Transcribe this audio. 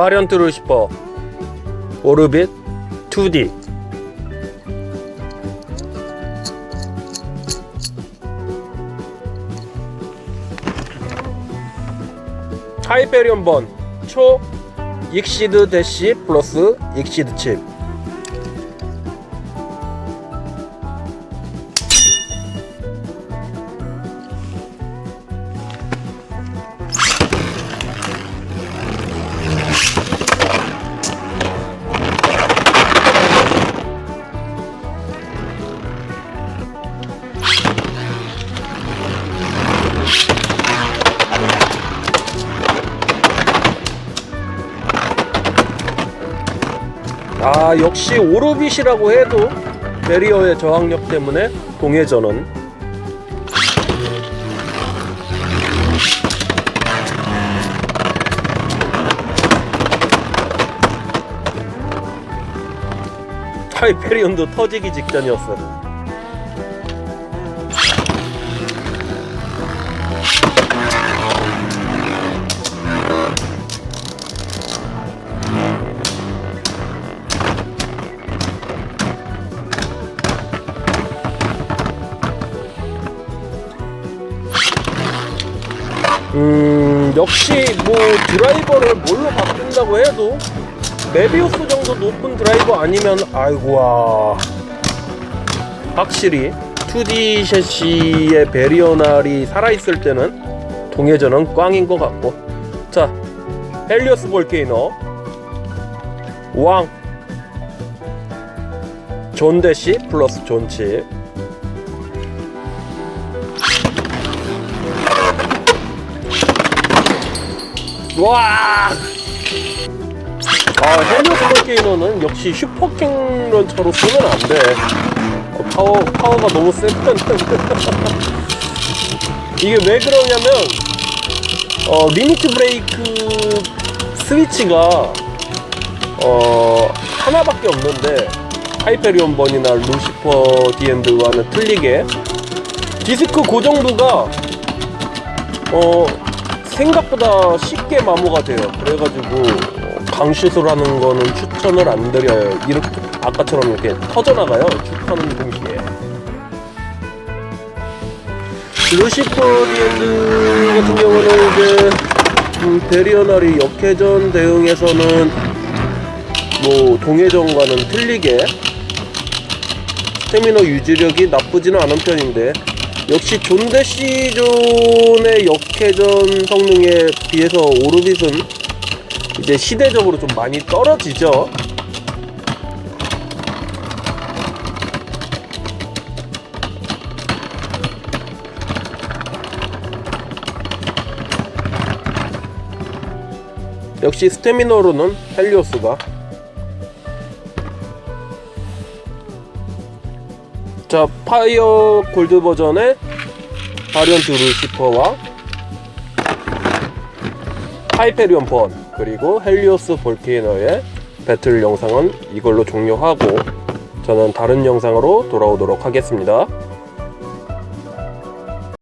바리언트 루시퍼 오르빗 2D 하이페리온 번 초 익시드 대시 플러스 익시드 칩 아 역시 오르빗이라고 해도 베리어의 저항력 때문에 동해전은 하이페리온도 터지기 직전이었어 음 역시 뭐 드라이버를 뭘로 바꾼다고 해도 메비우스 정도 높은 드라이버 아니면 아이고와. 확실히 2D 셰시의 베리어날이 살아있을 때는 동해전은 꽝인 것 같고. 자 헬리오스 볼케이노 왕. 존대시 플러스 존치 와! 아, 헬리오스 볼케이노는 역시 슈퍼킹런처로 쓰면 안 돼. 어, 파워, 파워가 너무 세면 이게 왜 그러냐면, 어, 리미트 브레이크 스위치가, 어, 하나밖에 없는데, 하이페리온 번이나 루시퍼 디엔드와는 틀리게, 디스크 고정도가, 어, 생각보다 쉽게 마모가 돼요. 그래가지고 어, 강슛을 하는 거는 추천을 안 드려요. 이렇게 아까처럼 이렇게 터져나가요. 슛하는 동시에. 루시퍼 디엔드 같은 경우는 이제 음, 베리어널이 역회전 대응에서는 뭐 동해전과는 틀리게 스태미너 유지력이 나쁘지는 않은 편인데 역시 존대 시존의 역회전 성능에 비해서 오르빗은 이제 시대적으로 좀 많이 떨어지죠. 역시 스태미너로는 헬리오스가 자 파이어 골드 버전의 바리언트 루시퍼와 하이페리온 번 그리고 헬리오스 볼케이너의 배틀 영상은 이걸로 종료하고 저는 다른 영상으로 돌아오도록 하겠습니다.